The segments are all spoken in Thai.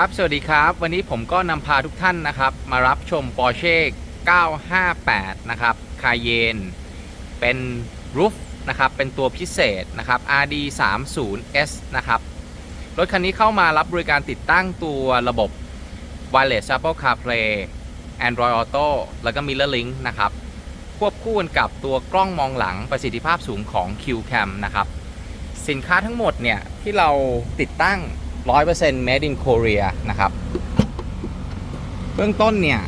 ครับ สวัสดีครับ วันนี้ผมก็นำพาทุกท่านนะครับ มารับชม Porsche 958 นะครับ Cayenne เป็น Roof นะครับ เป็นตัวพิเศษนะครับ RD 3 0 S นะครับ รถคันนี้เข้ามารับบริการติดตั้งตัวระบบ Wireless Apple CarPlay Android Auto แล้วก็ Mirror Link นะครับ ควบคู่กันกับตัวกล้องมองหลังประสิทธิภาพสูงของ QCam นะครับ สินค้าทั้งหมดเนี่ยที่เราติดตั้ง 100% made in Korea นะครับ เบื้องต้นเนี่ย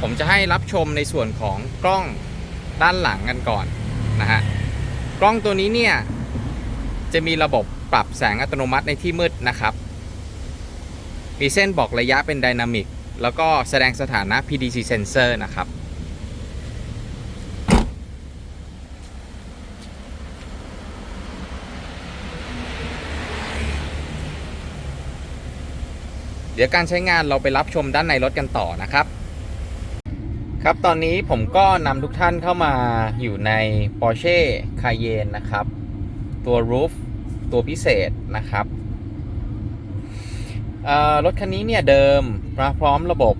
ผมจะให้รับชมในส่วนของกล้องด้านหลังกันก่อนนะฮะ กล้องตัวนี้เนี่ย จะมีระบบปรับแสงอัตโนมัติในที่มืดนะครับ มีเส้นบอกระยะเป็นไดนามิก แล้วก็แสดงสถานะ PDC sensor นะครับ ดี๋ยวการใช้งานเราไปรับชมด้านในรถกันต่อนะครับ ครับตอนนี้ผมก็นำทุกท่านเข้ามาอยู่ใน Porsche Cayenne นะครับ ตัว Roof ตัวพิเศษนะครับรถคันนี้เนี่ยเดิมมาพร้อมระบบ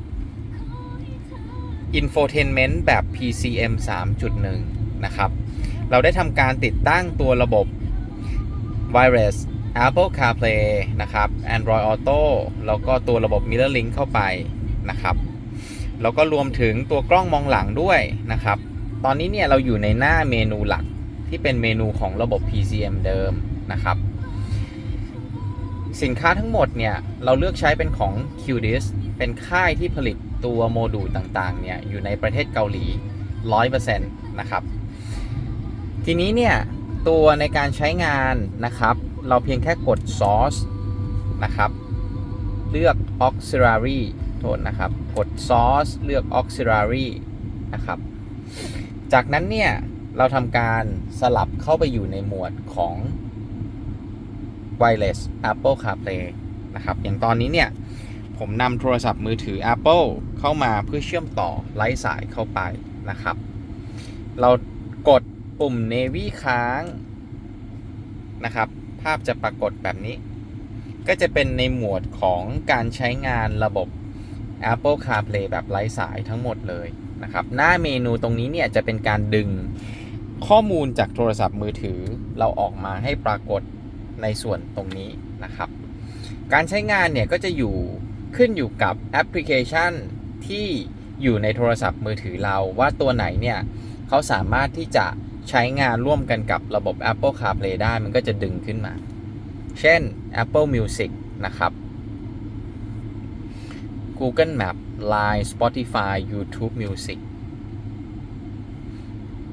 Infotainment แบบ PCM 3.1 นะครับ เราได้ทำการติดตั้งตัวระบบ Wireless Apple CarPlay นะครับ Android Auto แล้วก็ตัวระบบ Mirror Link เข้าไปนะครับ แล้วก็รวมถึงตัวกล้องมองหลังด้วยนะครับ ตอนนี้เนี่ยเราอยู่ในหน้าเมนูหลักที่เป็นเมนูของระบบ PCM เดิมนะครับ สินค้าทั้งหมดเนี่ย เราเลือกใช้เป็นของ QDIS เป็นค่ายที่ผลิตตัวโมดูลต่างๆเนี่ยอยู่ในประเทศเกาหลี 100%นะครับ ทีนี้เนี่ยตัวในการใช้งานนะครับ เราเพียงแค่กด source นะครับ เลือก auxiliary โทษนะครับ กด source เลือก auxiliary นะครับ จากนั้นเนี่ย เราทำการสลับเข้าไปอยู่ในหมวดของ wireless Apple CarPlay นะครับ อย่างตอนนี้เนี่ย ผมนำโทรศัพท์มือถือ Apple เข้ามาเพื่อเชื่อมต่อไร้สายเข้าไปนะครับ เรากดปุ่ม Navy ค้างนะครับ ภาพจะปรากฏแบบนี้ ก็จะเป็นในหมวดของการใช้งานระบบ Apple CarPlay แบบไร้สายทั้งหมดเลยนะครับ หน้าเมนูตรงนี้เนี่ยจะเป็นการดึงข้อมูลจากโทรศัพท์มือถือเราออกมาให้ปรากฏในส่วนตรงนี้นะครับ การใช้งานเนี่ยก็จะอยู่ขึ้นอยู่กับแอปพลิเคชันที่อยู่ในโทรศัพท์มือถือเราว่าตัวไหนเนี่ยเขาสามารถที่จะ ใช้งานร่วมกันกับระบบ Apple CarPlay ได้มันก็จะดึงขึ้นมา เช่น Apple Music นะครับ Google Map Line Spotify YouTube Music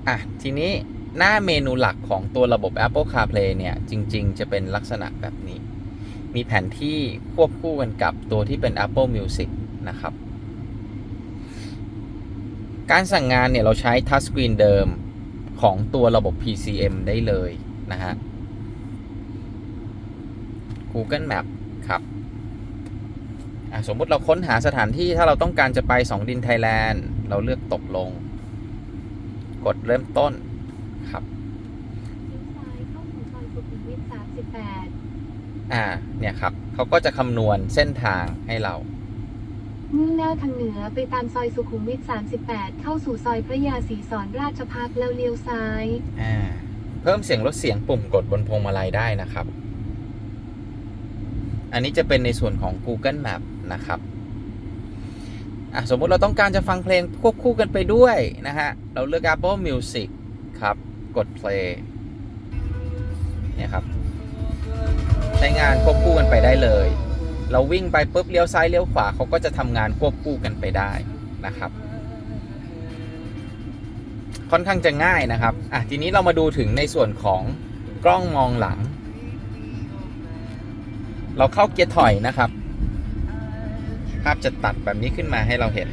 อะ ทีนี้หน้าเมนูหลักของตัวระบบ Apple CarPlay เนี่ย จริง ๆ จะเป็นลักษณะแบบนี้ มีแผนที่ควบคู่กันกับตัวที่เป็น Apple Music นะครับ การสั่งงานเนี่ย เราใช้ทัชสกรีนเดิม ของตัวระบบ PCM ได้เลยนะฮะ Google Map ครับอะสมมุติเราค้นหาสถานที่ถ้าเราต้องการจะไปสองดินไทยแลนด์ เราเลือกตกลง กดเริ่มต้นครับซ้ายเข้าสู่ซอยสุขุมวิท38อ่าเนี่ยครับเขาก็จะคำนวณเส้นทางให้เรา มุ่งหน้าทางเหนือไปตามซอยสุขุมวิท 38 เข้าสู่ซอยพระยาศรีสอนราชพักแล้วเลี้ยวซ้าย อ่า เพิ่มเสียงลดเสียงปุ่มกดบนพวงมาลัยได้นะครับ อันนี้จะเป็นในส่วนของ Google Map นะครับอะสมมุติเราต้องการจะฟังเพลงควบคู่กันไปด้วยนะฮะ เราเลือก Apple Music ครับ กด play เนี่ยครับ ใช้งานควบคู่กันไปได้เลย เราวิ่งไปปุ๊บเลี้ยวซ้ายเลี้ยวขวาเขาก็จะทำงานควบคู่กันไปได้นะครับ ค่อนข้างจะง่ายนะครับอะทีนี้เรามาดูถึงในส่วนของกล้องมองหลัง เราเข้าเกียร์ถอยนะครับ ภาพจะตัดแบบนี้ขึ้นมาให้เราเห็น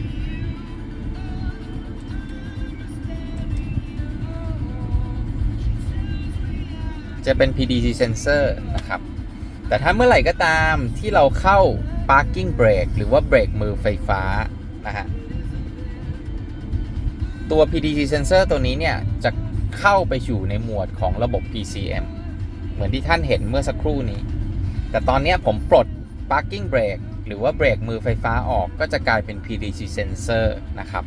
จะเป็น PDC sensor นะครับ แต่ถ้าเมื่อไหร่ก็ตามที่เราเข้า parking brake หรือว่าเบรกมือไฟฟ้านะฮะ ตัว PDC sensor ตัวนี้เนี่ย จะเข้าไปอยู่ในหมวดของระบบ PCM เหมือนที่ท่านเห็นเมื่อสักครู่นี้ แต่ตอนนี้ผมปลด parking brake หรือว่าเบรกมือไฟฟ้าออกก็จะกลายเป็น PDC sensor นะครับ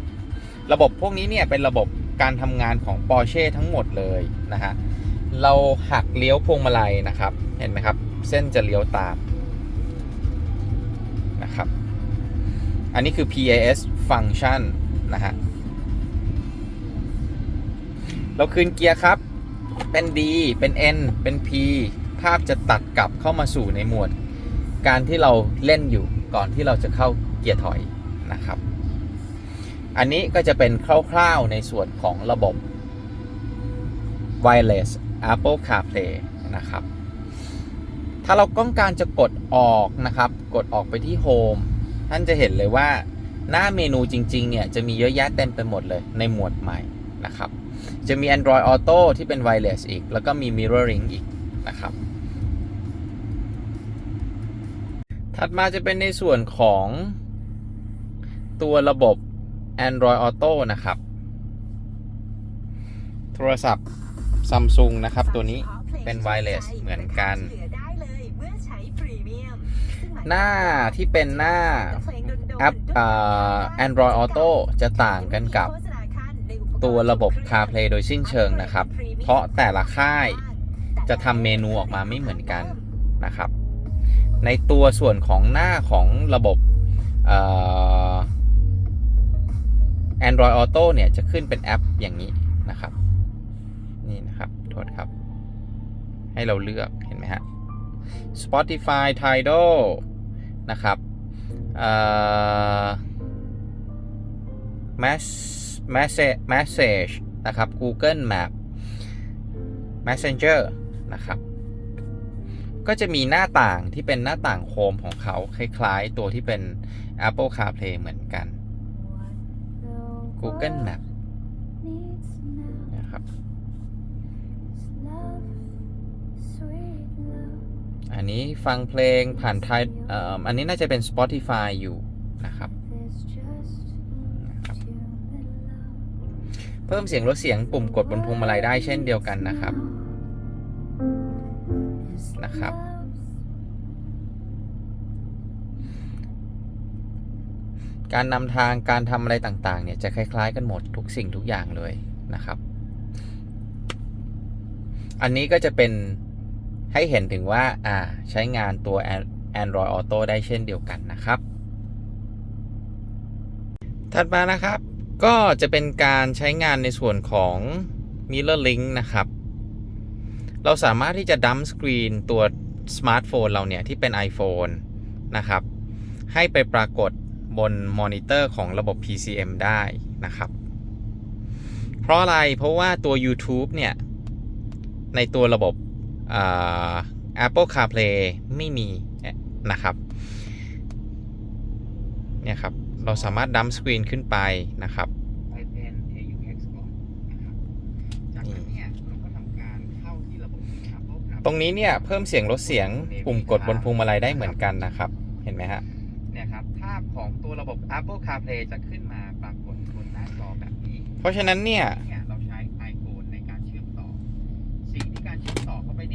ระบบพวกนี้เนี่ย เป็นระบบการทำงานของ Porsche ทั้งหมดเลยนะฮะ เราหักเลี้ยวพวงมาลัยนะครับ เห็นไหมครับ เส้นจะเลี้ยวตามนะครับ อันนี้คือ PAS function นะฮะ เราคืนเกียร์ครับ เป็น D เป็น N เป็น P ภาพจะตัดกลับเข้ามาสู่ในหมวด การที่เราเล่นอยู่ก่อนที่เราจะเข้าเกียร์ถอยนะครับ อันนี้ก็จะเป็นคร่าวๆในส่วนของระบบ Wireless Apple CarPlay นะครับ ถ้าเราต้องการจะกดออกนะครับ กดออกไปที่ Home ท่านจะเห็นเลยว่าหน้าเมนูจริงๆ เนี่ย จะมีเยอะแยะเต็มไปหมดเลยในหมวดใหม่นะครับ จะมี Android Auto ที่เป็น Wireless อีก แล้วก็มี Mirroring อีกนะครับ ถัดมาจะเป็นในส่วนของตัวระบบ Android Auto นะครับ โทรศัพท์ Samsung นะครับ ตัวนี้เป็น wireless เหมือนกัน หน้าที่เป็นหน้าแอปอ่า Android Auto จะต่างกันกับตัวระบบ CarPlay โดยสิ้นเชิงนะครับ เพราะแต่ละค่ายจะทำเมนูออกมาไม่เหมือนกันนะครับ ในตัวส่วนของหน้าของระบบเอ่อ Android Auto เนี่ยจะขึ้นเป็นแอปอย่างนี้นะครับ นี่นะครับ โทษครับ ให้เราเลือกเห็นไหมฮะ Spotify Tidal นะครับเอ่อ Mass- Message Message นะครับ Google Map Messenger นะครับ ก็จะมีหน้าต่างที่เป็นหน้าต่างโฮมของเขาคล้ายๆ ตัวที่เป็น Apple CarPlay เหมือนกัน Google Map อันนี้ฟังเพลงผ่านไทยเอ่ออันนี้น่าจะเป็น Spotify อยู่นะครับ เพิ่มเสียงลดเสียงปุ่มกดบนพวงมาลัยได้เช่นเดียวกันนะครับ นะครับ การนำทางการทำอะไรต่างๆ เนี่ยจะคล้าย ๆ กันหมดทุกสิ่งทุกอย่างเลยนะครับ อันนี้ก็จะเป็น ให้เห็นถึงว่าอ่าใช้งานตัว Android Auto ได้เช่นเดียวกันนะครับ ถัดมานะครับ ก็จะเป็นการใช้งานในส่วนของ Mirror Link นะครับ เราสามารถที่จะดัมสกรีนตัวสมาร์ทโฟนเราเนี่ย ที่เป็น iPhone นะครับ ให้ไปปรากฏบนมอนิเตอร์ของระบบ PCM ได้นะครับ เพราะอะไรเพราะว่าตัว YouTube เนี่ย ในตัวระบบ Apple CarPlay ไม่มีนะครับเนี่ยครับ เราสามารถดัมสกรีนขึ้นไปนะครับไปเป็น AUX ก่อนนะครับจากนั้นเนี่ยเราก็ทำการเข้าที่ระบบ Apple CarPlay ตรงนี้เนี่ยเพิ่มเสียงลดเสียงปุ่มกดบนพวงมาลัยได้เหมือนกันนะครับ เห็นไหมฮะเนี่ยครับภาพของตัวระบบ Apple CarPlay จะขึ้นมาปรากฏบนหน้าจอแบบนี้ เพราะฉะนั้นเนี่ย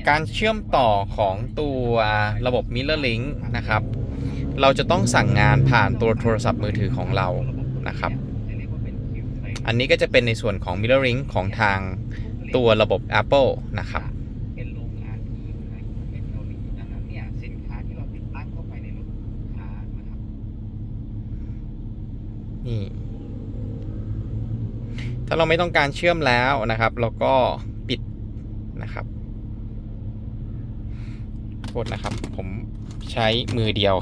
การเชื่อมต่อของตัวระบบ Mirror Link นะครับ เราจะต้องสั่งงานผ่านตัวโทรศัพท์มือถือของเรานะครับ อันนี้ก็จะเป็นในส่วนของ Mirror Link ของทางตัวระบบ Apple นะครับเป็นโรงงานที่อปเปิลนะครับนี่ถ้าเราไม่ต้องการเชื่อมแล้วนะครับ เราก็ปิดนะครับ โทษนะครับ ผมใช้มือเดียว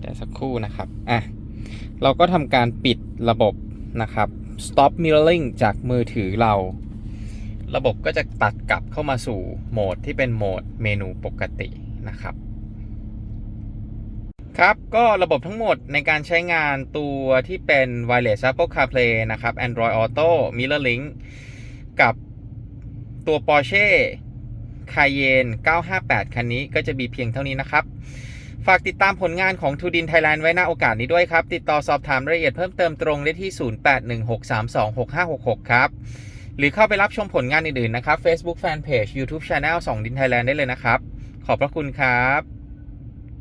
แต่สักครู่นะครับอะเราก็ทำการปิดระบบนะครับ stop mirroring จากมือถือเรา ระบบก็จะตัดกลับเข้ามาสู่โหมดที่เป็นโหมดเมนูปกตินะครับ ครับก็ระบบทั้งหมดในการใช้งานตัวที่เป็น Wireless Apple CarPlay นะครับ Android Auto Mirror Link กับตัว Porsche c a y e n 958 คันนี้ก็จะมีเพียงเท่านี้นะครับ ฝากติดตามผลงานของทูดินไทยแลนด์ไว้หน้าโอกาสนี้ด้วยครับ ติดต่อสอบถามรายละเอียดเพิ่มเติมตรงได้ที่ 0816326566 ครับ หรือเข้าไปรับชมผลงานอื่นๆนะครับ Facebook Fanpage YouTube Channel 2ดินไทยแลนด์ได้เลยนะครับ ขอบพระคุณครับ